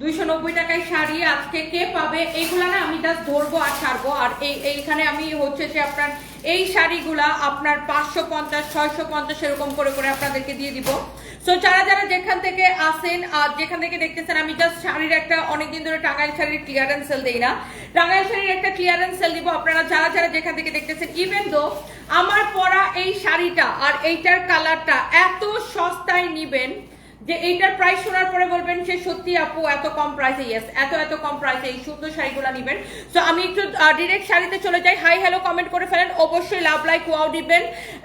দুইশো নব্বই টাকায় শাড়ি আজকে কে পাবে? এইগুলা না আমি জাস্ট ধরবো আর ছাড়বো। আর এই এইখানে আমি হচ্ছে যে আপনার এই শাড়িগুলা আপনার পাঁচশো পঞ্চাশ, ছয়শো পঞ্চাশ এরকম করে করে আপনাদেরকে দিয়ে দিব। সো যারা যারা যেখান থেকে আসেন আর যেখান থেকে দেখতেছেন, আমি জাস্ট শাড়ির একটা অনেকদিন ধরে টাঙ্গাইল শাড়ির ক্লিয়ারেন্স সেল দেই না। টাঙ্গাইল শাড়ির একটা ক্লিয়ারেন্স সেল দিব। আপনারা যারা যারা যেখান থেকে দেখতেছেন ইভেন দো আমার পরা এই শাড়িটা আর এইটার কালারটা এত সস্তায় নিবেন যে এইটার প্রাইস শোনার পরে বলবেন সে সত্যি আপু, এত কম প্রাইসে ইয়েস এত এত কম প্রাইসে এই সুন্দর শাড়িগুলো নেবেন। তো আমি একটু ডিরেক্ট শাড়িতে চলে যাই। হাই হ্যালো কমেন্ট করে ফেলেন। অবশ্যই লাভ লাইক ওয়াও দিবেন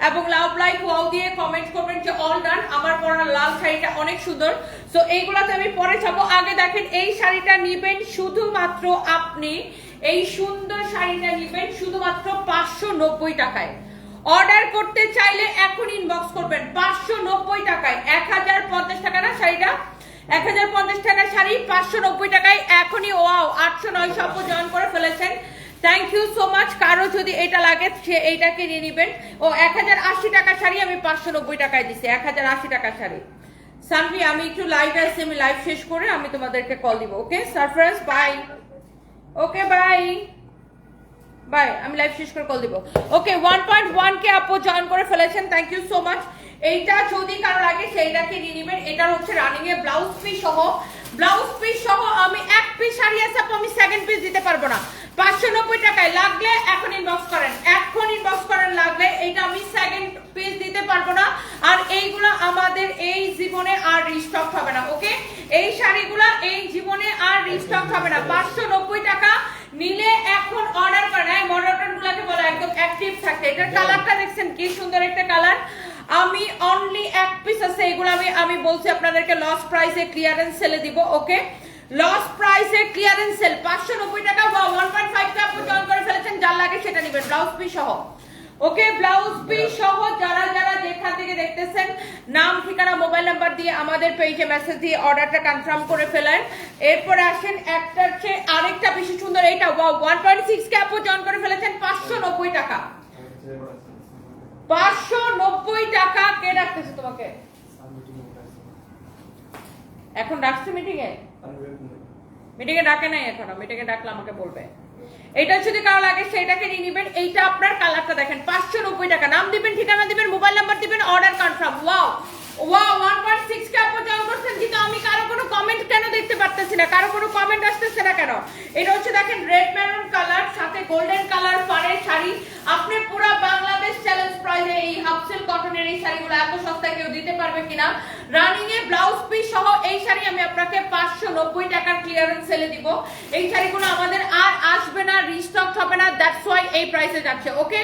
এবং লাভ লাইক ওয়াও দিয়ে কমেন্ট করবেন যে অল ডান আমার পরা লাল শাড়িটা অনেক সুন্দর। তো এইগুলাতে আমি পরে যাব। আগে দেখেন, এই শাড়িটা নিবেন শুধুমাত্র আপনি। এই সুন্দর শাড়িটা নিবেন শুধুমাত্র পাঁচশো নব্বই টাকায়। অর্ডার করতে চাইলে এখন ইনবক্স করবেন। পাঁচশো নব্বই টাকায়, এক হাজার হাজার পঞ্চাশ টাকা না শাড়িটা এক হাজার পঞ্চাশ টাকার শাড়ি, পাঁচশো নব্বই টাকায় এখনই, ওয়াও, আটশো নয়শো আপু জয়েন করে ফেলেছেন। থ্যাংক ইউ সো মাচ কারও যদি এটা লাগে, সে এইটাকে নিয়ে নেবেন। ও এক হাজার আশি টাকার শাড়ি আমি পাঁচশো নব্বই টাকায় দিছি, এক হাজার আশি টাকার শাড়ি। সানভি, আমি একটু লাইভ আসছি আমি লাইভ শেষ করে আমি তোমাদেরকে কল দিব okay surprise bye okay bye bye আমি লাইভ শেষ করে কল দিব। Okay one point one K আপু জয়েন করে ফেলেছেন। থ্যাংক ইউ সো মাচ এইটা যদি কারও লাগে সেইটাকে নিয়ে নেবেন। এটার হচ্ছে রানিং এ ব্লাউজ পিস সহ। ব্লাউজ পিস সহ আমি এক পিস শাড়ি আছে আমি সেকেন্ড পিস দিতে পারব না। পাঁচশো নব্বই টাকায় লাগলে এখন ইনবক্স করেন। এখন ইনবক্স করেন লাগলে এইটা আমি সেকেন্ড পিস দিতে পারব না। আর এইগুলো আমাদের এই জীবনে আর রিস্টক হবে না ওকে? এই শাড়িগুলো এই জীবনে আর রিস্টক হবে না। পাঁচশো নব্বই টাকা নিলে এখন অর্ডার করেন। এই মডার্ন গুলাকে বলে একদম অ্যাক্টিভ থাকে। এটার কালারটা দেখছেন কি সুন্দর একটা কালার আমি অনলি এক পিস আছে, এগুলো আমি আমি বলছি আপনাদেরকে লস প্রাইসে ক্লিয়ারেন্স সেলে দিব ওকে লস প্রাইসে ক্লিয়ারেন্স সেল পাঁচশো নব্বই টাকা বা ওয়ান পয়েন্ট আপনি জয়েন করে ফেলেছেন, যার লাগে সেটা নেবেন ব্লাউজ পিস সহ। ওকে ব্লাউজ পিস সহ যারা যারা যেখান থেকে দেখতেছেন, নাম, ঠিকানা মোবাইল নাম্বার দিয়ে আমাদের পেজে মেসেজ দিয়ে অর্ডারটা কনফার্ম করে ফেলেন। এরপরে আসেন একটা চেয়ে আরেকটা বেশি সুন্দর, এইটা ওয়ান পয়েন্ট সিক্স কে আপু জয়েন করে ফেলেছেন, পাঁচশো নব্বই টাকা। পাঁচশো নব্বই টাকা কে ডাকতেছে তোমাকে? এখন ডাকছে মিটিং এ মিটিং এ ডাকে নাই এখনও মিটিং এ ডাকলে আমাকে বলবে। এটা যদি কারও লাগে, সেইটাকে নিয়ে নিবেন। এইটা আপনার কালারটা দেখেন, পাঁচশো নব্বই টাকা। নাম দিবেন, ঠিকানা দিবেন, মোবাইল নাম্বার দিবেন order confirm wow wow one point six K আপু জয়েন করছেন, কিন্তু আমি কারও কোনো কমেন্ট কেন দেখতে পারতেছি না? কারও কোনো কমেন্ট আসতেছে না কেন? এটা হচ্ছে দেখেন রেড মেরুন কালার সাথে গোল্ডেন কালার পাড়ের শাড়ি আপনি পুরো বাংলাদেশ চ্যালেঞ্জ প্রাইজে হাফসেল কটনের এই শাড়িগুলো এত সস্তায় কেউ দিতে পারবে কিনা? রানিং এ ব্লাউজ পিস সহ এই শাড়ি আমি আপনাকে পাঁচশো নব্বই টাকার ক্লিয়ারেন্স সেলে দিব। এই শাড়িগুলো আমাদের আর আসবে না রিস্টক হবে না দ্যাটস ওয়াই এই প্রাইসে যাচ্ছে ওকে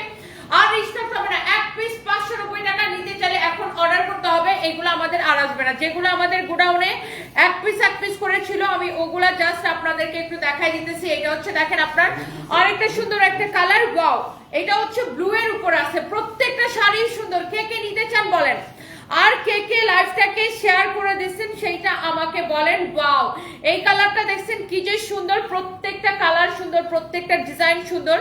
আর রিস্টক হবে না। এক পিস পাঁচশো নব্বই টাকা নিতে চাইলে এখন অর্ডার করতে হবে। এগুলো আমাদের আর আসবে না। যেগুলো আমাদের গোডাউনে এক পিস এক পিস করে ছিল, আমি ওগুলা জাস্ট আপনাদেরকে একটু দেখাই দিতেছি। এটা হচ্ছে দেখেন আপনার আরেকটা সুন্দর একটা কালার ওয়াও এটা হচ্ছে ব্লু এর উপর আছে। প্রত্যেকটা শাড়ি সুন্দর। কে কে নিতে চান বলেন? আর কে কে লাইফটাকে শেয়ার করে দিচ্ছেন সেইটা আমাকে বলেন। ওয়াও! এই কালারটা দেখছেন কি যে সুন্দর, প্রত্যেকটা কালার সুন্দর, প্রত্যেকটা ডিজাইন সুন্দর।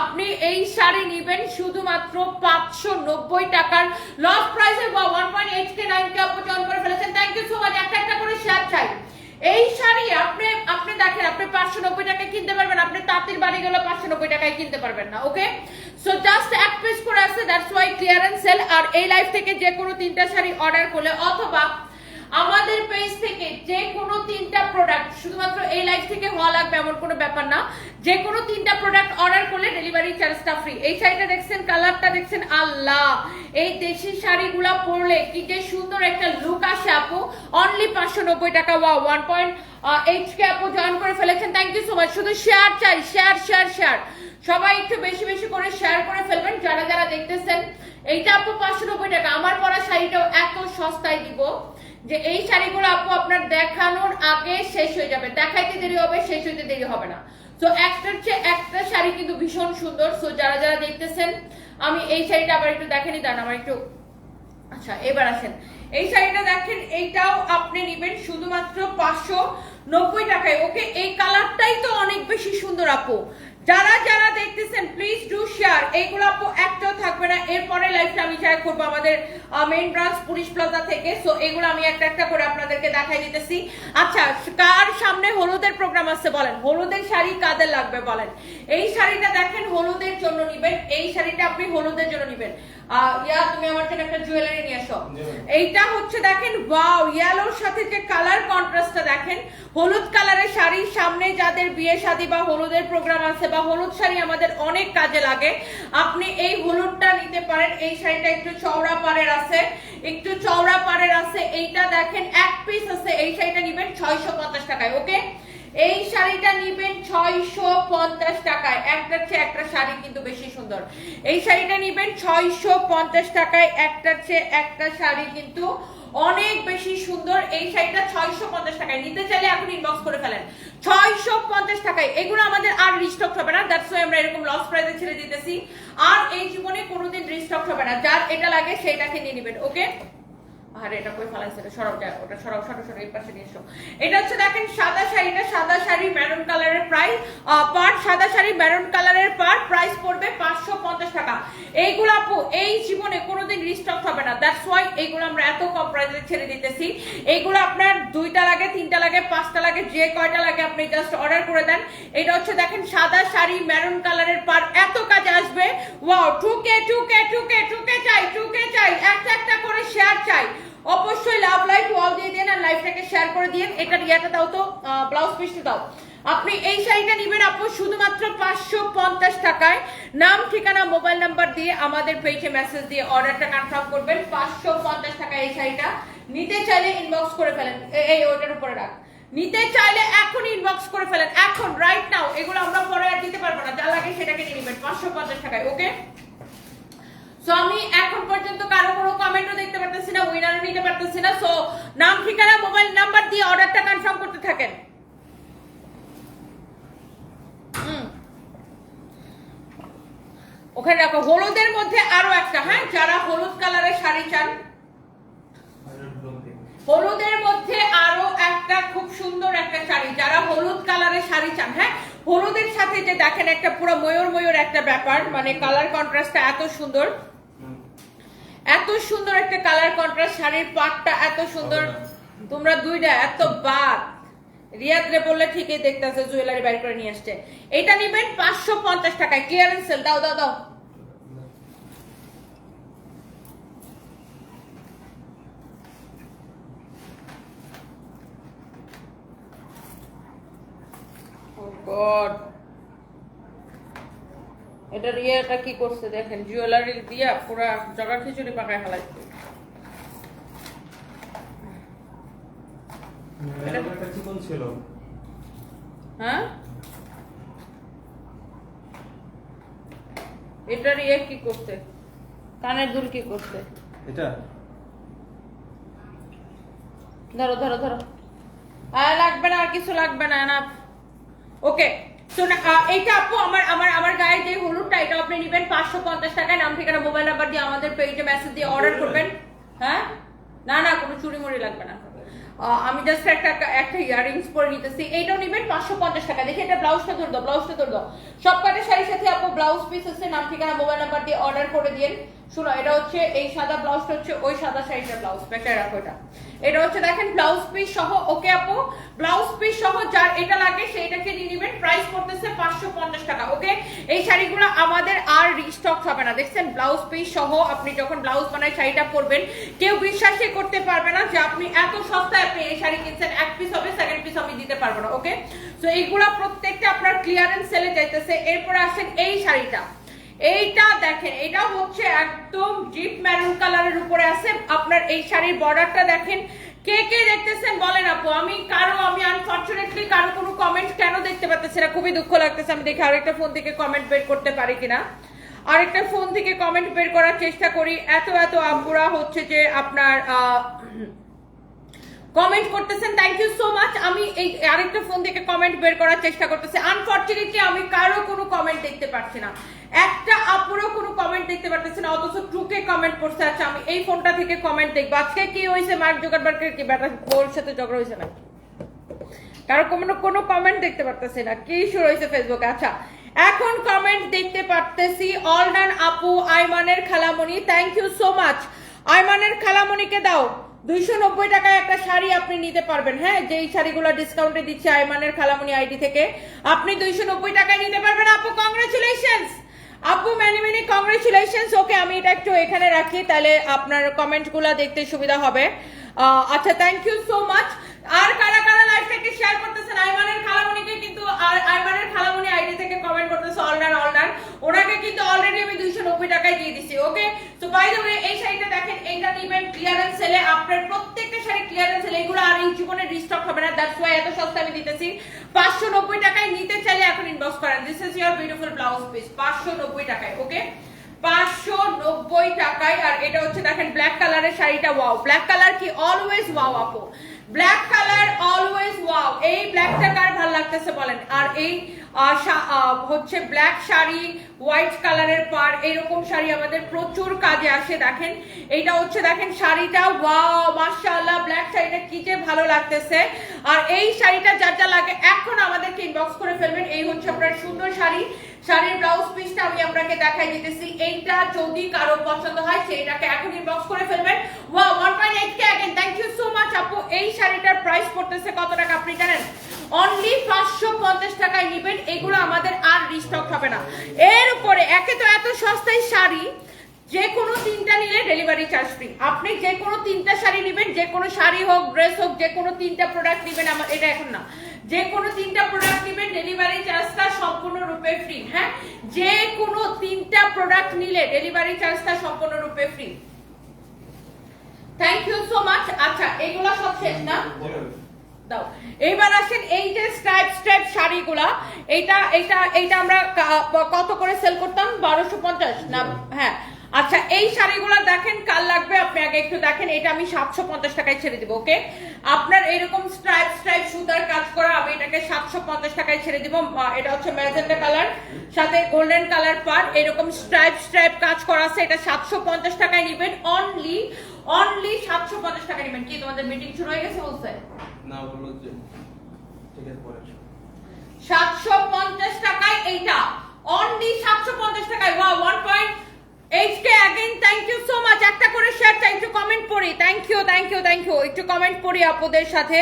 আপনি এই শাড়ি নেবেন শুধুমাত্র পাঁচশো নব্বই টাকার। লস প্রাইসে বা one point eight K nine K অপচয়ন করে ফেলেছেন। থ্যাংক ইউ সো মাচ একটা একটা করে শেয়ার চাই। এই শাড়ি আপনি আপনি দেখেন, আপনি পাঁচশো নব্বই টাকায় কিনতে পারবেন, আপনি তাঁতির বাড়ি গেলে পাঁচশো নব্বই টাকায় কিনতে পারবেন না ওকে সো জাস্ট এক পিস করে আছে দ্যাটস ওয়াই ক্লিয়ারেন্স সেল আর এই লাইফ থেকে যে কোনো তিনটা শাড়ি অর্ডার করলে অথবা আমাদের পেজ থেকে যে কোনো তিনটা প্রোডাক্ট শুধুমাত্র এই লাইফ থেকে হওয়া লাগবে এমন কোনো ব্যাপার না, যে কোনো তিনটা প্রোডাক্ট অর্ডার করলে ডেলিভারি চার্জটা ফ্রি এই শাড়িটা দেখছেন কালারটা দেখছেন, আল্লাহ! এই দেশি শাড়িগুলা পরলে কি যে সুন্দর একটা লুক আসে আপু। অনলি পাঁচশো নব্বই টাকা ওয়া ওয়ান পয়েন্ট এইচ কে আপু জয়েন করে ফেলেছেন। থ্যাংক ইউ সো মাচ শুধু শেয়ার চাই শেয়ার শেয়ার শেয়ার সবাই একটু বেশি বেশি করে শেয়ার করে ফেলবেন, যারা যারা দেখতেছেন, এইটা আপু পাঁচশো নব্বই টাকা, আমার পরা শাড়িটাও এত সস্তায় দিব যে এই শাড়িগুলো আপু আপনার দেখানোর আগে শেষ হয়ে যাবে, দেখাইতে দেরি হবে, শেষ হইতে দেরি হবে না। তো একটার চেয়ে একটা শাড়ি কিন্তু ভীষণ সুন্দর। সো যারা যারা দেখতেছেন, আমি এই শাড়িটা আবার একটু দেখেনি দান আমার একটু আচ্ছা এবার আসেন। এই শাড়িটা দেখেন, এইটাও আপনি নেবেন শুধুমাত্র পাঁচশো নব্বই টাকায়। ওকে, এই কালারটাই তো অনেক বেশি সুন্দর, আপু। যারা যারা দেখতেছেন প্লিজ ডু শেয়ার এইগুলো আপু একটাও থাকবে না। এরপরে লাইভটা আমি শেয়ার করব আমাদের মেইন ব্রাঞ্চ পুলিশ প্লাজা থেকে। সো এগুলো আমি একটা একটা করে আপনাদেরকে দেখাই দিতেছি। আচ্ছা কার সামনে হলুদের প্রোগ্রাম আছে বলেন? হলুদের শাড়ি কাদের লাগবে বলেন? এই শাড়িটা দেখেন, হলুদের জন্য নিবেন। এই শাড়িটা আপনি হলুদের জন্য নিবেন। ইয়া তুমি আমার জন্য একটা জুয়েলারি নিয়ে আসো এইটা হচ্ছে দেখেন ওয়াও ইয়েলোর সাথে যে কালার কন্ট্রাস্টটা দেখেন হলুদ কালারের শাড়ি সামনে যাদের বিয়ে শাদী বা হলুদের প্রোগ্রাম আছে বা হলুদ শাড়ি আমাদের অনেক কাজে লাগে আপনি এই হলুদটা নিতে পারেন এই শাড়িটা একটু চওড়া পাড়ের আছে একটু চওড়া পাড়ের আছে এইটা দেখেন এক পিস আছে এই শাড়িটা নিবেন ছয়শো পঞ্চাশ টাকায় ওকে এই শাড়িটা নিবেন ছয়শো পঞ্চাশ টাকায়। একটা চেয়ে একটা শাড়ি কিন্তু বেশি সুন্দর। এই শাড়িটা নিবেন ছয়শো পঞ্চাশ টাকায়। একটার চেয়ে একটা শাড়ি কিন্তু অনেক বেশি সুন্দর। এই শাড়িটা ছয়শো পঞ্চাশ টাকায়। নিতে চাইলে এখন ইনবক্স করে ফেলেন। ছয়শো পঞ্চাশ টাকায়। এগুলো আমাদের আর রিস্টক হবে না। দ্যাটস আমরা এরকম লস প্রাইসে ছেড়ে দিতেছি। আর এই জীবনে কোনোদিন রিস্টক হবে না। যার এটা লাগে সেটাকে নিয়ে নেবেন ওকে আর এটা কই ফালাইছে? এটা সরব যায় ওটা সরব সরব সরব এই পাশে নিয়ে এসো। এটা হচ্ছে দেখেন সাদা শাড়িটা সাদা শাড়ি মেরুন কালারের প্রাইস পার্ট সাদা শাড়ি মেরুন কালারের পার্ট প্রাইস পড়বে পাঁচশো পঞ্চাশ টাকা। এইগুলো আপু, এই জীবনে কোনোদিন রিস্টক হবে না। দ্যাটস ওয়াই এইগুলো আমরা এত কম প্রাইসে ছেড়ে দিতেছি। এইগুলো আপনার দুইটা লাগে, তিনটা লাগে, পাঁচটা লাগে, যে কয়টা লাগে আপনি জাস্ট অর্ডার করে দেন। এটা হচ্ছে দেখেন সাদা শাড়ি মেরুন কালারের পার এত কাজে আসবে। ওয়াও টুকে টুকে টুকে টুকে চাই টুকে চাই, একটা একটা করে শেয়ার চাই। অবশ্যই লাভ লাইক ওয়াও দিয়ে দেন আর লাইভটাকে শেয়ার করে দিন। এটা ইয়াটা দাও তো ব্লাউজ পিসটা দাও। আপনি এই শাড়িটা নেবেন আপু শুধুমাত্র পাঁচশো পঞ্চাশ টাকায়। নাম, ঠিকানা মোবাইল নাম্বার দিয়ে আমাদের পেজে মেসেজ দিয়ে অর্ডারটা কনফার্ম করবেন। পাঁচশো পঞ্চাশ টাকায় এই শাড়িটা। নিতে চাইলে ইনবক্স করে ফেলেন। এই ওটার উপরে রাখ। নিতে চাইলে এখন ইনবক্স করে ফেলেন। এখন রাইট নাও এগুলো আমরা পরে আর দিতে পারব না। যা লাগে সেটাকে নিয়ে নেবেন, পাঁচশো পঞ্চাশ টাকায় ওকে সো আমি এখন পর্যন্ত কারও কোনো কমেন্টও দেখতে পারতেছি না উইনারও নিতে পারতেছি না। সো নাম, ঠিকানা মোবাইল নাম্বার দিয়ে অর্ডারটা কনফার্ম করতে থাকেন। ওখানে রাখো হলুদের মধ্যে আরও একটা হ্যাঁ? যারা হলুদ কালারের শাড়ি চান। হলুদের মধ্যে আরও একটা খুব সুন্দর একটা শাড়ি, যারা হলুদ কালারের শাড়ি চান হ্যাঁ? হলুদের সাথে যে দেখেন একটা পুরো ময়ূর ময়ূর একটা ব্যাপার মানে কালার কন্ট্রাস্টটা এত সুন্দর। এত সুন্দর একটা কালার কন্ট্রাস্ট শাড়ির পাটটা এত সুন্দর। তোমরা দুইটা এত বাদ। রিয়াদ রে বললে ঠিকই দেখতেছে জুয়েলারি বাইর করে নিয়ে আসছে। এটা নিবেন পাঁচশো পঞ্চাশ টাকায়। ক্লিয়ারেন্স সেল দাও দাও দাও। Oh God. এটা রিয়াটা কি করছে দেখেন জুয়েলারি দিয়া পুরা জগা খিচুড়ি পাকায় ফেলাইছে। ছিল। হ্যাঁ? এটা রিয়া কি করছে? কানের দুল কি করছে? এটা? ধরো ধরো ধরো। আর লাগবে না আর কিছু লাগবে না না। ওকে তো এইটা আপু আমার আমার আমার গায়ের যে হলুদটা এটা আপনি নেবেন পাঁচশো পঞ্চাশ টাকায়। নাম ঠিকানা মোবাইল নাম্বার দিয়ে আমাদের পেজে মেসেজ দিয়ে অর্ডার করবেন। হ্যাঁ? না না কোনো চুরি মুড়ি লাগবে না। আমি জাস্ট একটা একটা ইয়ারিংস পরে নিতেছি। এইটাও নেবেন পাঁচশো পঞ্চাশ টাকা দেখে এটা ব্লাউজটা ধরে দাও ব্লাউজটা ধরে দাও সব কটা শাড়ির সাথে আপু ব্লাউজ পিস আছে নাম ঠিকানা মোবাইল নাম্বার দিয়ে অর্ডার করে দিন শুনো, এটা হচ্ছে এই সাদা ব্লাউজটা হচ্ছে ওই সাদা শাড়িটার ব্লাউজ প্যাটার রাখো এটা। এটা হচ্ছে দেখেন ব্লাউজ পিস সহ, ওকে আপু? ব্লাউজ পিস সহ যার এটা লাগে, সেইটাকে নিয়ে নেবেন। প্রাইস করতেছে পাঁচশো পঞ্চাশ টাকা, ওকে? এই শাড়িগুলো আমাদের আর রিস্টক হবে না। দেখছেন, ব্লাউজ পিস সহ আপনি যখন ব্লাউজ বানায় শাড়িটা পরবেন, কেউ বিশ্বাসই করতে পারবে না যে আপনি এত সস্তায় আপনি এই শাড়ি কিনছেন। এক পিস হবে সেকেন্ড পিস আমি দিতে পারব না, ওকে? তো এইগুলা প্রত্যেকটা আপনার ক্লিয়ারেন্স সেলে যাইতেছে। এরপরে আসেন এই শাড়িটা। এইটা দেখেন এটা হচ্ছে একদম ডিপ ম্যারুন কালারের উপরে আছে। আপনার এই শাড়ির বর্ডারটা দেখেন। কে কে দেখতেছেন বলেন আপু, আমি কারও, আমি আনফরচুনেটলি কারও কোনো কমেন্ট কেন দেখতে পাচ্ছি না? খুবই দুঃখ লাগতেছে, আমি দেখি আরেকটা ফোন থেকে কমেন্ট বের করতে পারি কিনা। আরেকটা ফোন থেকে কমেন্ট বের করার চেষ্টা করি। এত এত আপুরা হচ্ছে যে আপনার কমেন্ট করতেছেন। থ্যাংক ইউ সো মাচ আমি এই আরেকটা ফোন থেকে কমেন্ট বের করার চেষ্টা করতেছি। আনফরচুনেটলি আমি কারও কোনো কমেন্ট দেখতে পাচ্ছি না। একটা আপুরও কোনো কমেন্ট দেখতে পারতেছি না, অথচ ট্রুকে কমেন্ট করছে। আচ্ছা আমি এই ফোনটা থেকে কমেন্ট দেখব। আজকে কি হয়েছে? মার্ক জোগারবার্গের কি? ব্যাটা ওর সাথে ঝগড়া হয়েছে না কারও কোনো কোনো কমেন্ট দেখতে পারতেছি না। কি শুরু হয়েছে ফেসবুকে আচ্ছা এখন কমেন্ট দেখতে পারতেছি অল ডান আপু, আইমানের খালামণি। থ্যাংক ইউ সো মাচ আইমানের খালামণিকে দাও। দুইশো নব্বই টাকায় একটা শাড়ি আপনি নিতে পারবেন। হ্যাঁ যেই শাড়িগুলো ডিসকাউন্টে দিচ্ছে আইমানের খালামণি আইডি থেকে। আপনি দুইশো নব্বই টাকায় নিতে পারবেন, আপু। কংগ্রেচুলেশনস আপু ম্যানি ম্যানি কংগ্রেচুলেশনস ওকে আমি এটা একটু এখানে রাখি, তাহলে আপনার কমেন্টগুলো দেখতে সুবিধা হবে। আচ্ছা থ্যাংক ইউ সো মাচ আর কারা কারা লাইভ থেকে শেয়ার করতেছেন? আইমানের খালামণিকে কিন্তু, আর আইমানের খালামণি আইডি থেকে কমেন্ট করতেছে অলডান অলডান ওনাকে কিন্তু অলরেডি আমি দুইশো নব্বই টাকায় দিয়ে দিছি ওকে বাই দ্য ওয়ে এই শাড়িটা দেখেন, এইটা নিবেন ক্লিয়ারেন্স সেলে আপনার প্রত্যেকটা শাড়ি ক্লিয়ারেন্স সেলে এগুলো আর এই জীবনে রিস্টক হবে না। দ্যাটস ওয়াই এত সস্তা আমি দিতেছি। পাঁচশো নব্বই টাকায় নিতে চাইলে এখন ইনবক্স করেন। This is your beautiful blouse piece পাঁচশো নব্বই টাকায় ওকে পাঁচশো নব্বই টাকায়। আর এটা হচ্ছে, দেখেন ব্ল্যাক কালারের শাড়িটা ওয়াও ব্ল্যাক কালার কি? অলওয়েজ ওয়াও আপু। ব্ল্যাক কালার অলওয়েজ ওয়াও এই ব্ল্যাকটা কার ভালো লাগতেছে বলেন? আর এই হচ্ছে ব্ল্যাক শাড়ি হোয়াইট কালারের পার এরকম শাড়ি আমাদের প্রচুর কাজে আসে, দেখেন। এইটা হচ্ছে, দেখেন, শাড়িটা ওয়াও মাশাআল্লাহ ব্ল্যাক শাড়িটা কি যে ভালো লাগতেছে। আর এই শাড়িটা যা যা লাগে, এখন আমাদেরকে ইনবক্স করে ফেলবেন। এই হচ্ছে আপনার সুন্দর শাড়ি। শাড়ির ব্লাউজ পিসটা আমি আপনাকে দেখাই দিতেছি। এইটা যদি কারও পছন্দ হয় সেইটাকে এখনই বক্স করে ফেলবেন। ওয়া one point K thank you so much আপু। এই শাড়িটার প্রাইস পড়তেছে কত টাকা, আপনি জানেন? অনলি পাঁচশো পঞ্চাশ টাকায় নেবেন, এগুলো আমাদের আর রিস্টক হবে না। এর উপরে, একে তো এত সস্তায় শাড়ি যে কোনো তিনটা নিলে ডেলিভারি চার্জ ফ্রি আপনি যে কোনো তিনটা শাড়ি নেবেন যে কোনো শাড়ি হোক ড্রেস হোক যে কোনো তিনটা প্রোডাক্ট নেবেন, আমার এটা এখন না। যে কোনো তিনটা প্রোডাক্ট নেবেন ডেলিভারি চার্জটা সম্পূর্ণরূপে ফ্রি হ্যাঁ? যে কোনো তিনটা প্রোডাক্ট নিলে ডেলিভারি চার্জটা সম্পূর্ণরূপে free thank you so much আচ্ছা এগুলো সব শেষ না? দাও। এইবার আসেন এই যে স্ট্রাইপ স্ট্রাইপ শাড়িগুলা এইটা এইটা এইটা আমরা কত করে সেল করতাম? বারোশো পঞ্চাশ না? হ্যাঁ। আচ্ছা এই শাড়িগুলো দেখেন কাল লাগবে? আপনি আগে একটু দেখেন এটা আমি সাতশো পঞ্চাশ টাকায় ছেড়ে দিব ওকে? আপনার এরকম স্ট্রাইপ স্ট্রাইপ সুতার কাজ করা আমি এটাকে সাতশো পঞ্চাশ টাকায় ছেড়ে দিব এটা হচ্ছে ম্যাজেন্টা কালার সাথে গোল্ডেন কালার পার এরকম স্ট্রাইপ স্ট্রাইপ কাজ করা আছে এটা সাতশো পঞ্চাশ টাকায় নিবেন অনলি অনলি সাতশো পঞ্চাশ টাকা নিবেন। কি তোমাদের মিটিং শুরু হয়ে গেছে বলছে? না বলল যে সাতশো পঞ্চাশ টাকায় এইটা অনলি সাতশো পঞ্চাশ টাকায় ওয়া one point H K again thank you so much একটা করে শেয়ার চাই একটু কমেন্ট পড়ি। Thank you thank you thank you একটু কমেন্ট পড়ি আপুদের সাথে।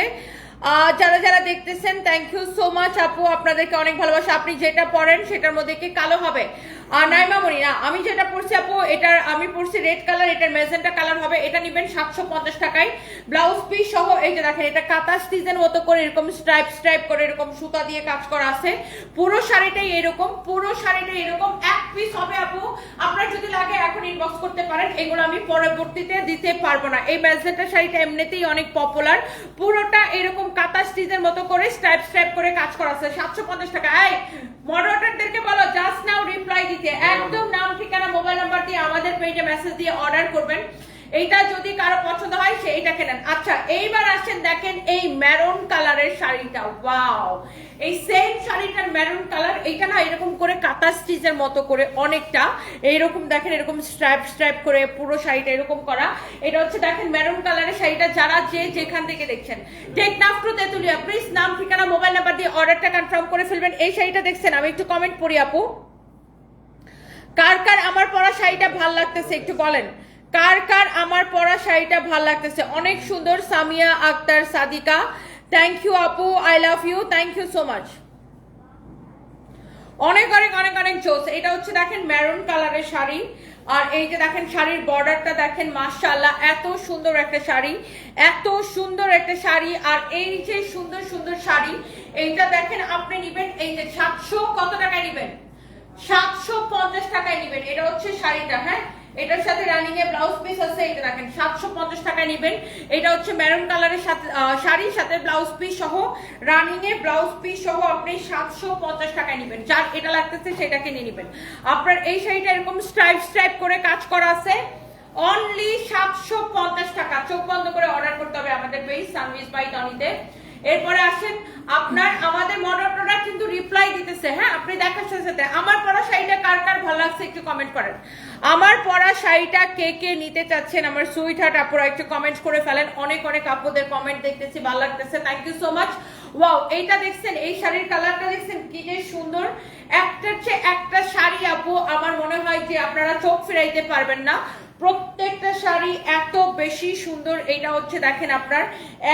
যারা যারা দেখতেছেন থ্যাংক ইউ সো মাচ আপু। আপনাদেরকে অনেক ভালোবাসা। আপনি যেটা পড়েন, সেটার মধ্যে কি কালো হবে? নাইমা মনি না আমি যেটা পড়ছি আপু, এটার, আমি পড়ছি রেড কালার এটার মেজেন্টা কালার হবে, এটা নিবেন সাতশো পঞ্চাশ টাকায়। ব্লাউজ পিস সহ, এই যে দেখেন, এটা কাতা স্টিচের মতো করে এরকম স্ট্রাইপ স্ট্রাইপ করে এরকম সুতা দিয়ে কাজ করা আছে। পুরো শাড়িটাই এরকম, পুরো শাড়িটা এরকম, এক পিস হবে আপু। আপনার যদি লাগে, এখন ইনবক্স করতে পারেন, এগুলো আমি পরবর্তীতে দিতে পারব না। এই ম্যাজেন্টা শাড়িটা এমনিতেই অনেক পপুলার পুরোটা এরকম কাতা স্টিচের মতো করে স্ট্রাইপ স্ট্রাইপ করে কাজ করা আছে, সাতশো পঞ্চাশ টাকা। এই মডারেটরদেরকে বলো জাস্ট নাও রিপ্লাই দিতে। একদম নাম ঠিকানা মোবাইল নাম্বার দিয়ে আমাদের পেজে মেসেজ দিয়ে অর্ডার করবেন। এইটা যদি কারও পছন্দ হয়, সেইটা কেনেন। আচ্ছা এইবার আসেন দেখেন এই ম্যারুন কালারের শাড়িটা। ওয়াও এই সেম শাড়িটার ম্যারুন কালার এইটা না এরকম করে কাতা স্টিচের মতো করে অনেকটা, এইরকম দেখেন, এরকম স্ট্রাইপ স্ট্রাইপ করে পুরো শাড়িটা এরকম করা। এটা হচ্ছে দেখেন মেরুন কালারের শাড়িটা, যারা যে যেখান থেকে দেখছেন। Teknaf to Tetulia please নাম, ঠিকানা মোবাইল নাম্বার দিয়ে অর্ডারটা কনফার্ম করে ফেলবেন। এই শাড়িটা দেখছেন, আমি একটু কমেন্ট পড়ি, আপু। কার কার আমার পরা শাড়িটা ভালো লাগতেছে, একটু বলেন। কার কার আমার পরা শাড়িটা ভালো লাগতেছে? অনেক সুন্দর, সামিয়া, আক্তার, সাদিকা। থ্যাংক ইউ আপু I love you thank you so much অনেক অনেক অনেক অনেক জোস এটা হচ্ছে দেখেন মেরুন কালারের শাড়ি। আর এই যে দেখেন শাড়ির বর্ডারটা দেখেন, মাশাআল্লাহ, এত সুন্দর একটা শাড়ি। এত সুন্দর একটা শাড়ি। আর এই যে সুন্দর সুন্দর শাড়ি, এইটা দেখেন আপনি নিবেন, এই যে সাতশো কত টাকায় নিবেন? সাতশো পঞ্চাশ টাকায় নিবেন। এটা হচ্ছে শাড়িটা হ্যাঁ? এটার সাথে রানিং এ ব্লাউজ পিস আছে এটা দেখেন, সাতশো পঞ্চাশ টাকায় নিবেন। এটা হচ্ছে মেরুন কালারের সাথে শাড়ির সাথে ব্লাউজ পিস সহ রানিং এ ব্লাউজ পিস সহ আপনি সাতশো পঞ্চাশ টাকায় নিবেন। যার এটা লাগতেছে সেটাকে নিয়ে নিবেন। আপনার এই শাড়িটা এরকম স্ট্রাইপ স্ট্রাইপ করে কাজ করা আছে। অনলি সাতশো পঞ্চাশ টাকা। চোখ বন্ধ করে অর্ডার করতে হবে আমাদের পেজ সানভিস বাই টনিতে এরপরে আসেন, আপনার, আমাদের মডাররা কিন্তু রিপ্লাই দিতেছে। হ্যাঁ আপনি দেখার সাথে। সাথে আমার পরা শাড়িটা কার কার ভালো লাগছে একটু কমেন্ট করেন। আমার পরা শাড়িটা কে কে নিতে চাচ্ছেন, আমার সুইট হার্ট আপুরা একটু কমেন্ট করে ফেলেন। অনেক অনেক আপুদের কমেন্ট দেখতেছি, ভালো লাগতেছে। Thank you so much wow এইটা দেখছেন, এই শাড়ির কালারটা দেখছেন, কি যে সুন্দর। একটার চেয়ে একটা শাড়ি আপু, আমার মনে হয় যে আপনারা চোখ ফিরাইতে পারবেন না। প্রত্যেকটা শাড়ি এত বেশি সুন্দর এটা হচ্ছে দেখেন আপনার,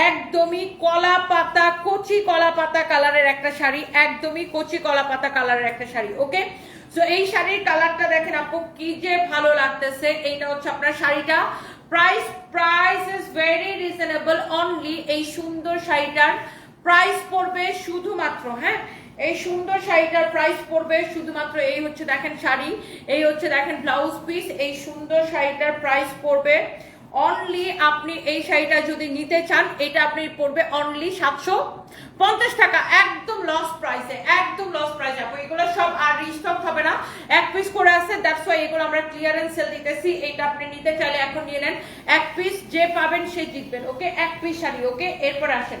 একদমই কলা পাতা, কচি কলা পাতা কালারের একটা শাড়ি, একদমই কচি কলা পাতা কালারের একটা শাড়ি, ওকে? সো এই শাড়ির কালারটা দেখেন আপু, কি যে ভালো লাগতেছে, এইটা হচ্ছে আপনার শাড়িটা। Price price is very reasonable only এই সুন্দর শাড়িটার। প্রাইস পড়বে শুধুমাত্র হ্যাঁ? এই সুন্দর শাড়িটার প্রাইস পড়বে শুধুমাত্র এই হচ্ছে দেখেন শাড়ি, এই হচ্ছে দেখেন ব্লাউজ পিস এই সুন্দর শাড়িটার প্রাইস পড়বে অনলি আপনি এই শাড়িটা যদি নিতে চান, এটা আপনি পড়বে অনলি সাতশো পঞ্চাশ টাকা, একদম লস প্রাইসে একদম লস প্রাইসে আপু, এগুলো সব আর রিস্টক হবে না। এক পিস করে আছে দ্যাটস ওয়াই এগুলো আমরা ক্লিয়ারেন্স সেল দিতেছি এটা আপনি নিতে চাইলে এখন নিয়ে নেন। এক পিস যে পাবেন সে জিতবেন ওকে এক পিস শাড়ি ওকে এরপর আসেন।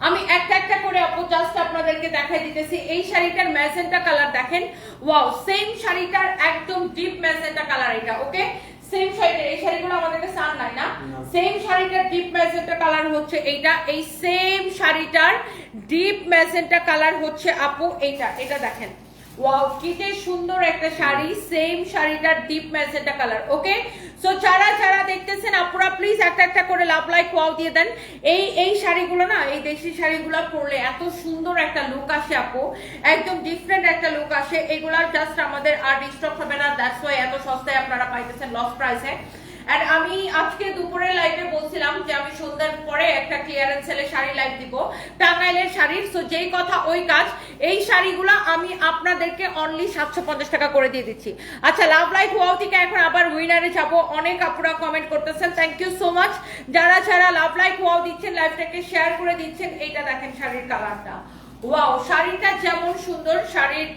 আমি একটা একটা করে আপু জাস্ট আপনাদেরকে দেখাই দিতেছি। এই শাড়িটার ম্যাজেন্টা কালার দেখেন। ওয়াও সেম শাড়িটার একদম ডিপ ম্যাজেন্টা কালার এটা ওকে সেম শাড়িটা এই শাড়িগুলো আমাদেরকে সান নাই না? না। সেম শাড়িটার ডিপ ম্যাজেন্টা কালার হচ্ছে এইটা। এই সেম শাড়িটার ডিপ ম্যাজেন্টা কালার হচ্ছে আপু এইটা। এটা দেখেন। ওয়াও কি সুন্দর একটা শাড়ি। সেম শাড়িটার deep magenta colour okay so যারা যারা দেখতেছেন, আপুরা প্লিজ একটা একটা করে লাভ লাইক ওয়াও দিয়ে দেন। এই এই শাড়িগুলো না, এই দেশি শাড়িগুলো পরলে এত সুন্দর একটা লুক আসে আপু। একদম ডিফারেন্ট একটা লুক আসে। এগুলা জাস্ট আমাদের আর ডিস্টার্ব হবে না। দ্যাটস ওয়াই এত সস্তায় আপনারা পাইতেছেন লস প্রাইসে আর আমি আজকে দুপুরে লাইভে বলছিলাম যে আমি সন্ধ্যার পরে একটা ক্লিয়ারেন্স সেলে শাড়ি লাইভ দিব। টাঙ্গাইলের শাড়ির সো যেই কথা ওই কাজ, এই শাড়িগুলো আমি আপনাদেরকে অনলি সাতশো পঞ্চাশ টাকা করে দিয়ে দিচ্ছি। আচ্ছা লাভ লাইফ ওয়াও থেকে এখন আবার উইনারে যাব। অনেক আপুরা কমেন্ট করতেছেন থ্যাংক ইউ সো মাচ যারা যারা লাভ লাইফ ওয়াও দিচ্ছেন লাইভটাকে শেয়ার করে দিচ্ছেন, এইটা দেখেন শাড়ির কালারটা ওয়াও শাড়িটা যেমন সুন্দর, শাড়ির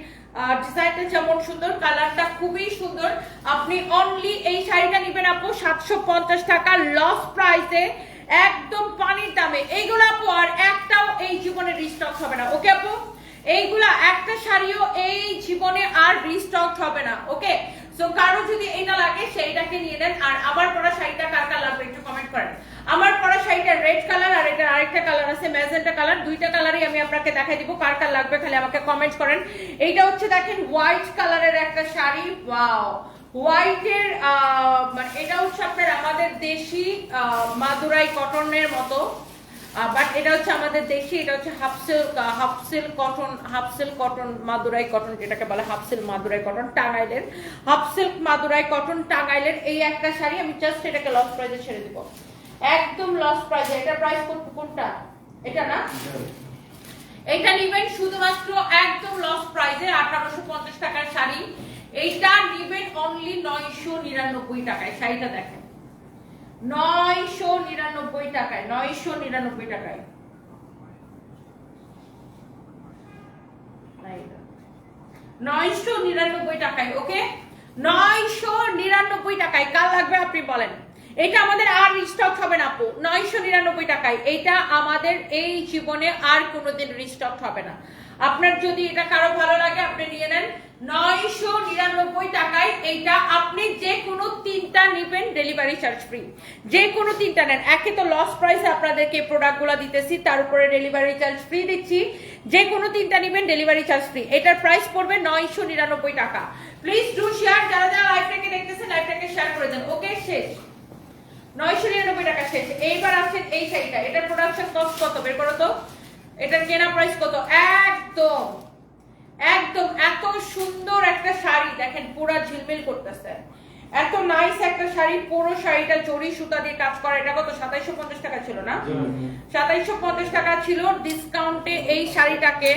ডিজাইনটা যেমন সুন্দর কালারটা খুবই সুন্দর। আপনি অনলি এই আপু, সাতশো পঞ্চাশ টাকা লস প্রাইসে একদম পানির দামে। এইগুলো আপু, আর একটাও এই জীবনে রিস্টক হবে না। ওকে আপু? এইগুলা একটা শাড়িও এই জীবনে আর রিস্টক হবে না, ওকে? সো কারও যদি এটা লাগে, সেইটাকে নিয়ে নেন। আর আমার পরা শাড়িটা কার কার লাগবে একটু কমেন্ট করেন। আমার পরা শাড়িটা রেড কালার আর এটা আরেকটা কালার আছে ম্যাজেন্টা কালার দুইটা কালারই আমি আপনাকে দেখাই দিব, কার কার লাগবে খালি আমাকে কমেন্ট করেন। এইটা হচ্ছে দেখেন হোয়াইট কালারের একটা শাড়ি ওয়াও হোয়াইটের মানে এটা হচ্ছে আপনার আমাদের দেশি মাদুরাই কটনের মতো। বাট এটা হচ্ছে আমাদের দেশি, এটা হচ্ছে half silk half silk cotton, half silk cotton, Madurai cotton যেটাকে বলে হাফ সিল্ক মাদুরাই কটন টাঙ্গাইলের হাফ সিল্ক মাদুরাই কটন টাঙ্গাইলের এই একটা শাড়ি আমি জাস্ট এটাকে লস প্রাইজে ছেড়ে দিব। একদম লস প্রাইজে এটা প্রাইস কোনটা? এটা না? এটা নিবেন শুধুমাত্র একদম লস প্রাইজে আঠারোশো পঞ্চাশ টাকার শাড়ি। এইটা অনলি নয়শো নিরানব্বই টাকায়, শাড়িটা দেখেন। নয়শো নিরানব্বই টাকায়, নয়শো নিরানব্বই টাকায়। নয়শো নিরানব্বই টাকায়, ওকে? নয়শো নিরানব্বই টাকায় কাল লাগবে আপনি বলেন? এটা আমাদের আর রিস্টক হবে না আপু। নয়শো নিরানব্বই টাকায়, এটা আমাদের এই জীবনে আর কোনোদিন রিস্টক হবে না। আপনার যদি এটা কারও ভালো লাগে, আপনি নিয়ে নেন। নয়শো নিরানব্বই টাকায় এইটা আপনি যে কোনো তিনটা নেবেন ডেলিভারি চার্জ ফ্রি যে কোনো তিনটা নেন। একে তো লস প্রাইসে আপনাদেরকে প্রোডাক্টগুলো দিতেছি, তার উপরে ডেলিভারি চার্জ ফ্রি দিচ্ছি। যে কোনো তিনটা নেবেন ডেলিভারি চার্জ ফ্রি এটার প্রাইস পড়বে নয়শো নিরানব্বই টাকা। প্লিজ ডু শেয়ার যারা যারা লাইভটাকে দেখতেছেন লাইভটাকে শেয়ার করে দেন। ওকে শেষ। নয়শো নিরানব্বই টাকা শেষ। এইবার আসছেন এই শাড়িটা। এটার প্রোডাকশন কস্ট কত? বের করো তো। এটার কেনা প্রাইস কত? একদম একদম এত সুন্দর একটা শাড়ি দেখেন পুরা ঝিলমিল করতেছে। এত নাইস একটা শাড়ি পুরো শাড়িটা জরি সুতা দিয়ে কাজ করা এটা কত সাতাইশো পঞ্চাশ টাকা ছিল না? সাতাইশো পঞ্চাশ টাকা ছিল ডিসকাউন্টে এই শাড়িটাকে।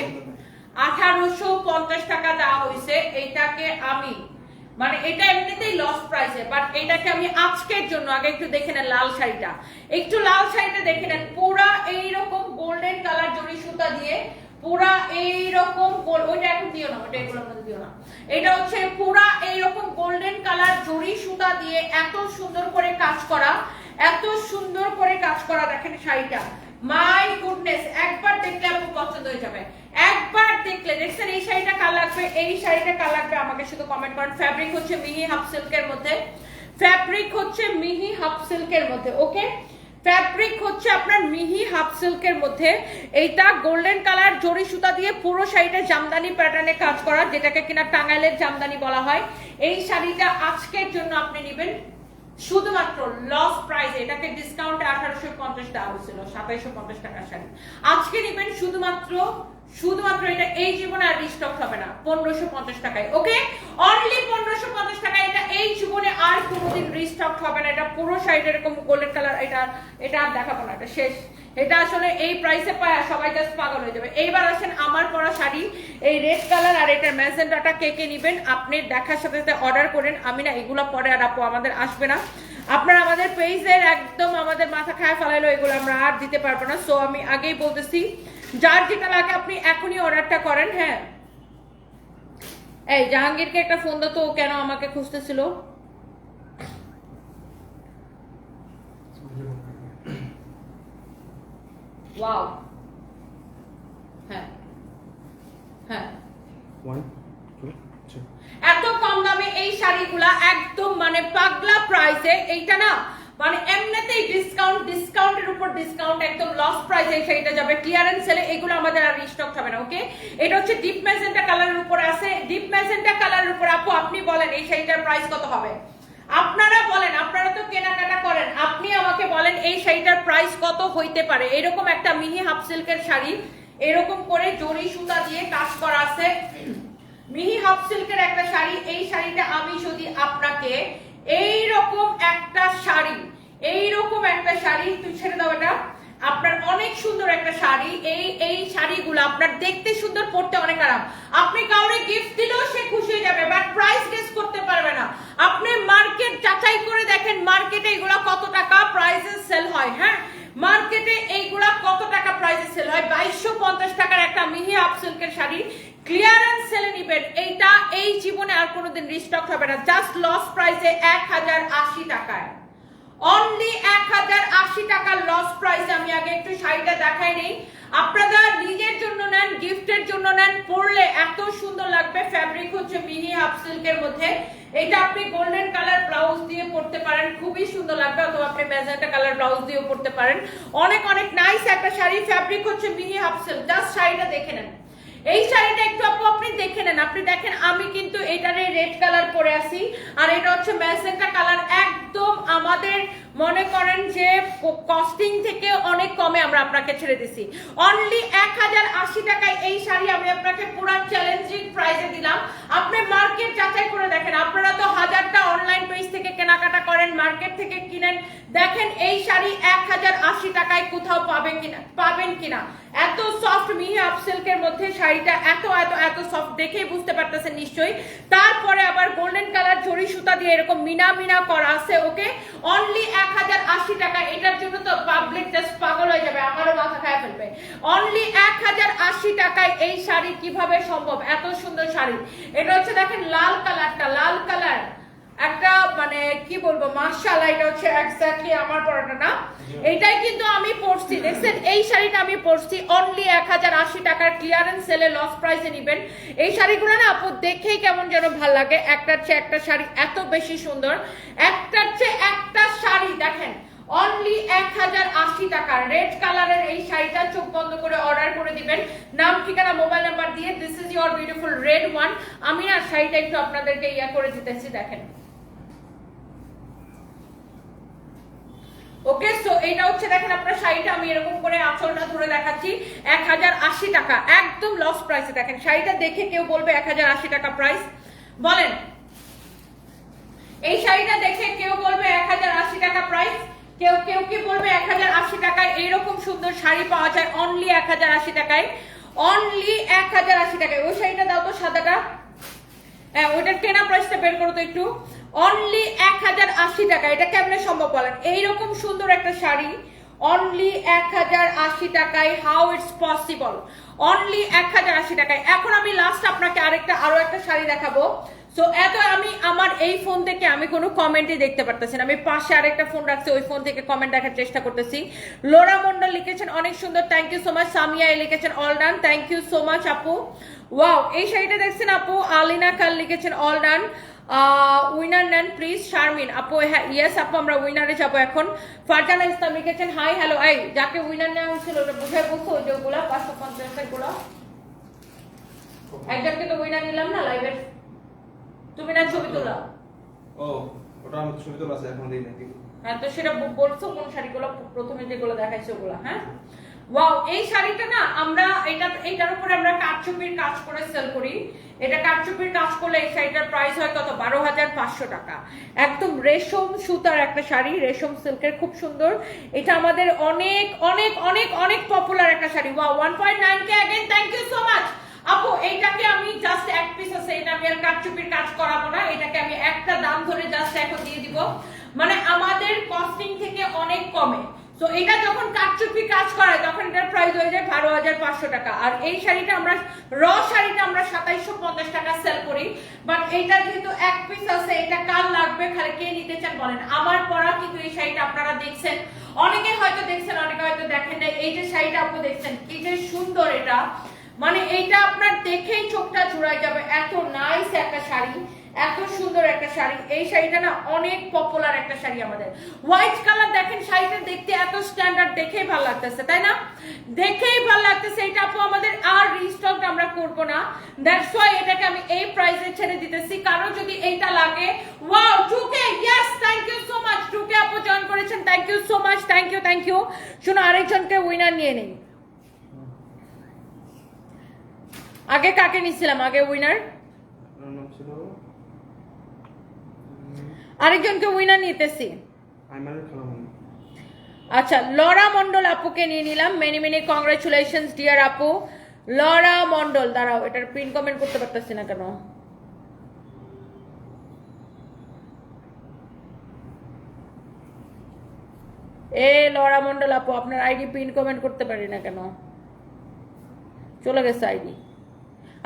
আঠারোশো পঞ্চাশ টাকা দেওয়া হয়েছে এইটাকে আমি মানে এটা এমনিতেই লস প্রাইসে বাট এটাকে আমি আজকের জন্য আগে একটু দেখে নেন লাল শাড়িটা। একটু লাল শাড়িটা দেখে নেন পুরা এইরকম গোল্ডেন কালার জরি সুতা দিয়ে পুরা এইরকম ওইটা এখন দিও না, ওইটা এগুলোর দিও না। এটা হচ্ছে পুরা এইরকম গোল্ডেন কালার জরি সুতা দিয়ে এত সুন্দর করে কাজ করা, এত সুন্দর করে কাজ করা দেখেন শাড়িটা। মাই গুডনেস একবার দেখলে আপু পছন্দ হয়ে যাবে। একবার দেখলে, দেখছেন এই শাড়িটা কার লাগবে? এই শাড়িটা কার লাগবে? আমাকে শুধু কমেন্ট করেন। ফ্যাব্রিক হচ্ছে মিহি হাফ সিল্কের মধ্যে। ফ্যাব্রিক হচ্ছে মিহি হাফ সিল্কের মধ্যে ওকে ফ্যাব্রিক হচ্ছে আপনার মিহি হাফ সিল্কের মধ্যে। এইটা গোল্ডেন কালার জরি সুতা দিয়ে পুরো শাড়িটা জামদানি প্যাটার্নে কাজ করা, যেটাকে কিনা টাঙ্গাইলের জামদানি বলা হয়। এই শাড়িটা আজকের জন্য আপনি নেবেন শুধুমাত্র লস প্রাইস এটাকে ডিসকাউন্টে আঠারোশো পঞ্চাশ দেওয়া হয়েছিল সাতাইশো পঞ্চাশ টাকার শাড়ি। আজকে নেবেন শুধুমাত্র শুধুমাত্র এটা এই জীবনে আর রিস্টক হবে না, পনেরোশো পঞ্চাশ টাকায় ওকে অনলি পনেরোশো পঞ্চাশ টাকায় এটা এই জীবনে আর কোনোদিন রিস্টক হবে না, এটা পুরো শাড়িটা এরকম গোল্ডেন কালার এটা এটা আর দেখাবো না, এটা শেষ। এটা আসলে এই প্রাইসে পায়, সবাই জাস্ট পাগল হয়ে যাবে। এইবার আসেন আমার পরা শাড়ি, এই রেড কালার আর এটার ম্যাজেন্ডাটা কে কে নিবেন, আপনি দেখার সাথে সাথে অর্ডার করেন। আমি না এগুলো পরে আর আপু আমাদের আসবে না। আপনারা আমাদের পেজের একদম আমাদের মাথা খায় ফেলাইলো, এগুলো আমরা আর দিতে পারব না। সো আমি আগেই বলতেছি যার যেটা লাগে আপনি এখনই অর্ডারটা করেন হ্যাঁ। এই জাহাঙ্গীরকে একটা ফোন দাও তো কেন আমাকে খুঁজতেছিল? ওয়াও হ্যাঁ। হ্যাঁ। এত কম দামে এই শাড়িগুলা একদম মানে পাগলা প্রাইসে এইটা না মানে এমনিতেই ডিসকাউন্ট ডিসকাউন্টের উপর ডিসকাউন্ট একদম লস প্রাইসে শাড়িটা যাবে। ক্লিয়ারেন্স সেলে এগুলো আমাদের আর স্টক হবে না ওকে এটা হচ্ছে ডিপ ম্যাজেন্টা কালারের উপর আছে। ডিপ ম্যাজেন্টা কালারের উপর আপু, আপনি বলেন এই শাড়িটার প্রাইস কত হবে? আপনারা বলেন, আপনারা তো কেনাকাটা করেন, আপনি আমাকে বলেন এই শাড়িটার প্রাইস কত হইতে পারে। এরকম একটা মিহি হাফ সিল্কের শাড়ি, এরকম করে জরি সুতা দিয়ে কাজ করা আছে। মিহি হাফ সিল্কের একটা শাড়ি, এই শাড়িটা আমি যদি আপনাকে এই রকম একটা শাড়ি এই রকম একটা শাড়ি, তুই ছেড়ে দাও এটা। আপনার অনেক সুন্দর একটা শাড়ি, এই এই শাড়িগুলো আপনার দেখতে সুন্দর পড়তে অনেক আরাম। আপনি কাউরে গিফট দিলেও সে খুশি হয়ে যাবে বাট প্রাইস গেস করতে পারবে না। আপনি মার্কেট যাচাই করে দেখেন মার্কেটে এগুলো কত টাকা প্রাইসে সেল হয় হ্যাঁ? মার্কেটে এইগুলা কত টাকা প্রাইসে সেল হয়? বাইশশো পঞ্চাশ টাকার একটা মিহি আপ সিল্কের শাড়ি ক্লিয়ারেন্স সেলে নিবেন। এইটা এই জীবনে আর কোনোদিন রিস্টক হবে না। জাস্ট লস প্রাইসে এক হাজার আশি টাকায়। অনলি এক হাজার আশি টাকার লস প্রাইস আমি আগে একটু শাড়িটা দেখাই নেই। আপনারা নিজের জন্য নেন গিফটের জন্য নেন, পরলে এত সুন্দর লাগবে। ফ্যাব্রিক হচ্ছে মিনি হাফ সিল্কের মধ্যে। এটা আপনি গোল্ডেন কালার ব্লাউজ দিয়ে পরতে পারেন। খুবই সুন্দর লাগবে, অথবা আপনি ম্যাজেন্টা কালার ব্লাউজ দিয়েও পরতে পারেন। অনেক অনেক নাইস একটা শাড়ি। ফ্যাব্রিক হচ্ছে মিনি হাফ সিল্ক জাস্ট শাড়িটা দেখে নেন। এই শাড়িটা একটু আপু, আপনি দেখে নেন। আপনি দেখেন, আমি কিন্তু এটারে রেড কালার পরে আছি। আর এটা হচ্ছে ম্যাজেন্টা কালার একদম আমাদের মনে করেন যে কস্টিং থেকে অনেক কমে আমরা আপনাকে ছেড়ে দিছি। অনলি এক হাজার আশি টাকায় এই শাড়ি আমি আপনাকে পুরা চ্যালেঞ্জিং প্রাইসে দিলাম। আপনি মার্কেট যাচাই করে দেখেন। আপনারা তো হাজারটা অনলাইন পেজ থেকে কেনাকাটা করেন মার্কেট থেকে কিনেন। দেখেন এই শাড়ি এক হাজার আশি টাকায় কোথাও পাবেন কিনা পাবেন কিনা। এত সফট মিহি সিল্কের মধ্যে শাড়িটা এত এত এত সফট দেখেই বুঝতে পারতেছেন নিশ্চয়ই। তারপরে আবার গোল্ডেন কালার জরি সুতা দিয়ে এরকম মিনা মিনা করা আছে ওকে অনলি এক হাজার আশি টাকা, এটার জন্য তো পাবলিক জাস্ট পাগল হয়ে যাবে, আমারও মাথা খায় ফেলবে অনলি এক হাজার আশি টাকায় এই শাড়ি কীভাবে সম্ভব? এত সুন্দর শাড়ি। এটা হচ্ছে দেখেন লাল কালারটা, লাল কালার। একটা মানে কি বলব মার্শাল এটা হচ্ছে এক্স্যাক্টলি আমার পরাটা না এইটাই কিন্তু আমি পরছি, দেখছেন? এই শাড়িটা আমি পরছি অনলি এক হাজার আশি টাকার ক্লিয়ারেন্স সেলে লস প্রাইসে নিবেন। এই শাড়িগুলো না আপু, দেখেই কেমন যেন ভালো লাগে। একটার চেয়ে একটা শাড়ি এত বেশি সুন্দর। একটার চেয়ে একটা শাড়ি, দেখেন অনলি এক হাজার আশি টাকা। রেড কালারের এই শাড়িটা চোখ বন্ধ করে অর্ডার করে দিবেন। নাম, ঠিকানা মোবাইল নাম্বার দিয়ে this is your beautiful red one আমি না শাড়িটা একটু আপনাদেরকে ইয়া করে দিতেছি, দেখেন। ওকে সো এটা হচ্ছে দেখেন আপনার শাড়িটা, আমি এরকম করে আঁচলটা ধরে দেখাচ্ছি। এক হাজার আশি টাকা, একদম লস প্রাইসে দেখেন, শাড়িটা দেখে কেউ বলবে এক হাজার আশি টাকা প্রাইস বলেন, এই শাড়িটা দেখে কেউ বলবে এক হাজার আশি টাকা প্রাইস কেউ কেউ কি বলবে এক হাজার আশি টাকায় এইরকম সুন্দর শাড়ি পাওয়া যায়? অনলি এক হাজার আশি টাকায়। অনলি এক হাজার আশি টাকায়। ওই শাড়িটা দাও তো সাদাটা। হ্যাঁ ওইটার কেনা প্রাইসটা বের করো তো একটু। অনলি এক হাজার আশি টাকা, এটা কেমনে সম্ভব বলেন? এইরকম সুন্দর একটা শাড়ি অনলি এক হাজার আশি টাকায় হাউ ইটস পসিবল অনলি এক হাজার আশি টাকায়। এখন আমি লাস্ট আপনাকে আরেকটা, আরও একটা শাড়ি দেখাবো। সো এত আমি আমার এই ফোন থেকে আমি কোনো কমেন্টই দেখতে পারতেছি না। আমি পাশে আরেকটা ফোন রাখছি, ওই ফোন থেকে কমেন্ট দেখার চেষ্টা করতেছি। লোরা মন্ডল লিখেছেন, অনেক সুন্দর thank you so much Samia লিখেছেন all done thank you so much আপু. ওয়াও এই শাড়িটা দেখছেন আপু? আলিনা খান লিখেছেন অল ডান উইনার নেন প্লিজ শারমিন আপু হ্যাঁ ইয়েস আপু আমরা উইনারে যাব এখন। ফারজানা ইসলাম লিখেছেন হাই হ্যালো এই যাকে উইনার নেওয়া হয়েছিল ওটা বুঝাই বলছো? ওই যে ওগুলা পাঁচশো পঞ্চাশেরগুলো একজনকে তো উইনার নিলাম না লাইভের তুমি না ছবি তোলা? ও ওটা আমি ছবি তোলা আছে এখন দিই নাকি হ্যাঁ তো সেটা বলছো কোন শাড়িগুলো? প্রথমে যেগুলো দেখাইছো ওগুলো হ্যাঁ? ওয়াও এই শাড়িটা না আমরা এটা এটার উপরে আমরা কাঠচুপির কাজ করে সেল করি। এটা কাঠচুপির কাজ করলে এই শাড়িটার প্রাইস হয় কত? বারো হাজার পাঁচশো টাকা। একদম রেশম সুতার একটা শাড়ি, রেশম সিল্কের, খুব সুন্দর। এটা আমাদের অনেক অনেক অনেক অনেক পপুলার একটা sari. Wow one point nine K again thank you so much আপু, এইটাকে আমি জাস্ট এক পিস আছে, এটা আমি আর কাঠচুপির কাজ করাবো না। এটাকে আমি একটা দাম ধরে জাস্ট এখন দিয়ে দিব। মানে আমাদের কস্টিং থেকে অনেক কমে। তো এটা যখন কাঠচুপি কাজ করে তখন এটার প্রাইস হয়ে যায় বারো হাজার পাঁচশো টাকা। আর এই শাড়িটা আমরা, র শাড়িটা আমরা সাতাইশশো পঞ্চাশ টাকা সেল করি। বাট এইটা যেহেতু এক পিস আছে, এটা কাল লাগবে খালি কে নিতে চান বলেন। আমার পরা কিন্তু এই শাড়িটা আপনারা দেখছেন। অনেকে হয়তো দেখছেন, অনেকে হয়তো দেখেন না এই যে শাড়িটা আপনি দেখছেন, কি যে সুন্দর এটা। মানে এইটা আপনার দেখেই চোখটা জুড়াই যাবে। এত নাইস একটা শাড়ি। এত সুন্দর একটা শাড়ি। এই শাড়িটা না অনেক পপুলার একটা শাড়ি আমাদের। হোয়াইট কালার দেখেন, শাড়িটা দেখতে এত স্ট্যান্ডার্ড দেখেই ভালো লাগতেছে, তাই না? দেখেই ভালো লাগতেছে, এটা আপু আমাদের আর রিস্টক আমরা করব না। দ্যাটস ওয়াই এটাকে আমি এই প্রাইসে ছেড়ে দিতেছি। কারও যদি এইটা লাগে wow two K yes thank you so much two K আপু জয়েন করেছেন thank you so much thank you thank you শুনো, আরেকজনকে উইনার নিয়ে নেই। আগে কাকে নিছিলাম? আগে উইনার আপনার নাম ছিল আরেকজনকে উইনার নিতেছি। আচ্ছা লরা মন্ডল আপুকে নিয়ে নিলাম। মেনি মেনি কংগ্রেচুলেশনস ডিয়ার আপু। লরা মন্ডল দাঁড়াও এটার পিন কমেন্ট করতে পারতেছি না কেন? এ লরা মন্ডল আপু আপনার আইডি পিন কমেন্ট করতে পারি না কেন? চলে গেছে আইডি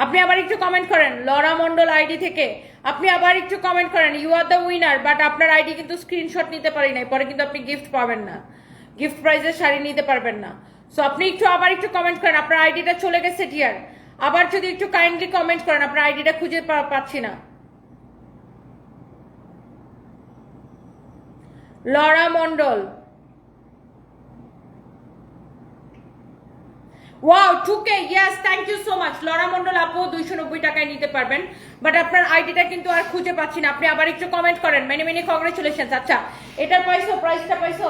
আপনি আবার একটু কমেন্ট করেন, লরা মন্ডল আইডি থেকে। আপনি আবার একটু কমেন্ট করেন you are the winner but আপনার আইডি কিন্তু স্ক্রিনশট নিতে পারি নাই, পরে কিন্তু আপনি গিফট পাবেন না। গিফট প্রাইজের শাড়ি নিতে পারবেন না। সো আপনি একটু আবার একটু কমেন্ট করেন, আপনার আইডিটা চলে গেছে ডিয়ার আবার যদি একটু কাইন্ডলি কমেন্ট করেন, আপনার আইডিটা খুঁজে পাচ্ছি না। Laura Mondal wow two K yes thank you so much Laura Mondal আপু, দুইশো নব্বই টাকায় নিতে পারবেন। বাট আপনার আইডিটা কিন্তু আর খুঁজে পাচ্ছি না। আপনি আবার একটু কমেন্ট করেন। মেনি মেনি কংগ্রেচুলেশন আচ্ছা এটার পাইছো প্রাইসটা পাইছো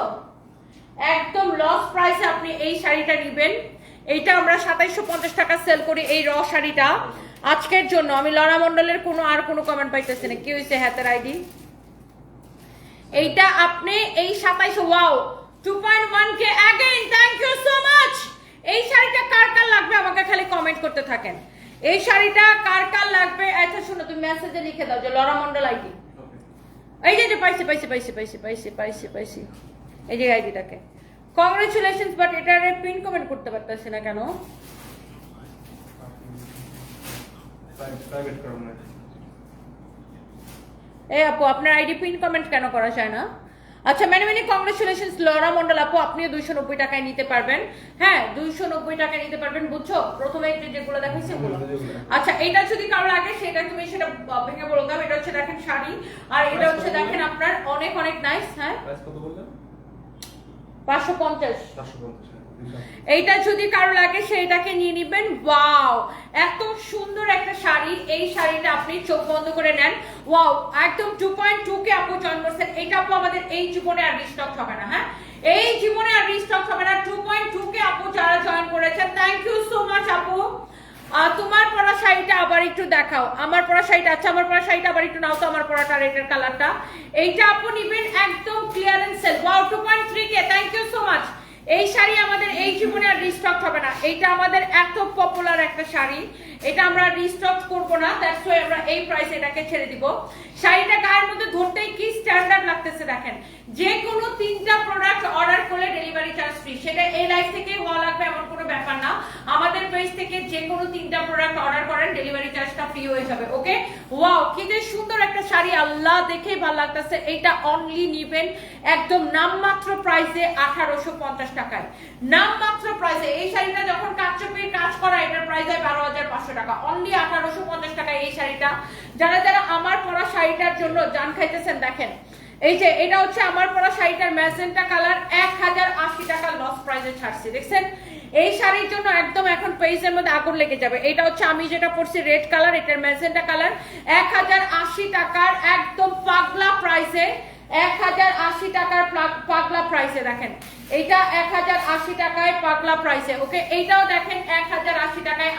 একদম লস প্রাইসে আপনি এই শাড়িটা নেবেন। এইটা আমরা সাতাইশো পঞ্চাশ টাকা সেল করি এই র শাড়িটা। আজকের জন্য আমি লরা মন্ডলের কোনো আর কোনো কমেন্ট পাইতেছি না। কি হয়েছে হাতের আইডি এইটা আপনি এই সাতাইশো wow two point one K again thank you so much এই শাড়িটা কার কার লাগবে আমাকে খালি কমেন্ট করতে থাকেন। এই শাড়িটা কার কার লাগবে? আচ্ছা শোনো তুমি মেসেজে লিখে দাও যে লরা মন্ডল আইডি এই যে যে পাইছি পাইছি পাইছি পাইছি পাইছি পাইছি পাইছি। এই যে আইডিটাকে কংগ্রেচুলেশনস বাট এটার পিন কমেন্ট করতে পারতেছি না কেন? এই আপু আপনার আইডি পিন কমেন্ট কেন করা যায় না? আচ্ছা madam many congratulation Laura Mondal আপু আপনিও দুইশো নব্বই টাকায় নিতে পারবেন। হ্যাঁ দুইশো নব্বই টাকায় নিতে পারবেন বুঝছ? প্রথমে যেগুলো দেখেন সেগুলো। আচ্ছা এটা যদি কারও লাগে সেটা তুমি সেটা ভেঙে বলো দাও। এটা হচ্ছে দেখেন শাড়ি আর এটা হচ্ছে দেখেন আপনার অনেক অনেক নাইস হ্যাঁ? পাঁচশো পঞ্চাশ। পাঁচশো পঞ্চাশ। এইটা যদি কারও লাগে, সেইটাকে নিয়ে নিবেন। ওয়াও এত সুন্দর একটা শাড়ি। এই শাড়িটা আপনি চোখ বন্ধ করে নেন। ওয়াও একদম টু পয়েন্ট টু কে আপু জয়েন এটা আপু আমাদের এই জীবনে আর রিস্টক হবে না হ্যাঁ? এই জীবনে আর রিস্টক হবে না। টু পয়েন্ট টু কে আপু যারা জয়েন করেছেন থ্যাংক ইউ সো মাচ আপু। তোমার পরা শাড়িটা আবার একটু দেখাও। আমার পরা শাড়িটা আচ্ছা আমার পরা শাড়িটা আবার একটু নাও তো, আমার পরাটা রেডের কালারটা এইটা আপু নিবেন একদম clearance sale wow two point three K. Thank you so much এই শাড়ি আমাদের এই জীবনে আর রিস্টক হবে না। এইটা আমাদের এত পপুলার একটা শাড়ি। এটা আমরা রিস্টক করব না দ্যাটস ওয়াই আমরা এই প্রাইসে এটাকে ছেড়ে দিব। শাড়িটা গায়ের মধ্যে ধরতেই কি স্ট্যান্ডার্ড লাগতেছে দেখেন। যে কোনো তিনটা প্রোডাক্ট অর্ডার করলে ডেলিভারি চার্জ ফ্রি সেটা এই লাইফ থেকে হওয়া লাগবে এমন কোনো ব্যাপার না। আমাদের পেজ থেকে যে কোনো তিনটা প্রোডাক্ট অর্ডার করেন ডেলিভারি চার্জটা ফ্রি হয়ে যাবে ওকে ওয়াও কি যে সুন্দর একটা শাড়ি। আল্লাহ, দেখেই ভালো লাগতেছে। এইটা অনলি নিবেন একদম নামমাত্র প্রাইসে আঠারোশো পঞ্চাশ টাকায়। নামমাত্র প্রাইসে এই শাড়িটা যখন কাচচুপির কাজ করা, এটার প্রাইস হয় বারো হাজার পাঁচশো টাকা। অনলি আঠারোশো পঞ্চাশ টাকায় এই শাড়িটা। যারা যারা আমার পরা শাড়িটার জন্য জান খাইতেছেন, দেখেন এই যে, এটা হচ্ছে আমার পরা শাড়িটার ম্যাজেন্টা কালার, এক হাজার আশি টাকা লস প্রাইসে ছাড়ছি, দেখছেন? এই শাড়ির জন্য একদম এখন পেজের মধ্যে আগুন লেগে যাবে। এটা হচ্ছে আমি যেটা পরছি রেড কালার এটার ম্যাজেন্টা কালার। এক হাজার আশি টাকার একদম পাগলা প্রাইসে এক হাজার আশি টাকার পাগলা প্রাইসে দেখেন। এইটা এক হাজার আশি টাকায় পাগলা প্রাইসে ওকে এইটাও দেখেন, এক হাজার আশি টাকায়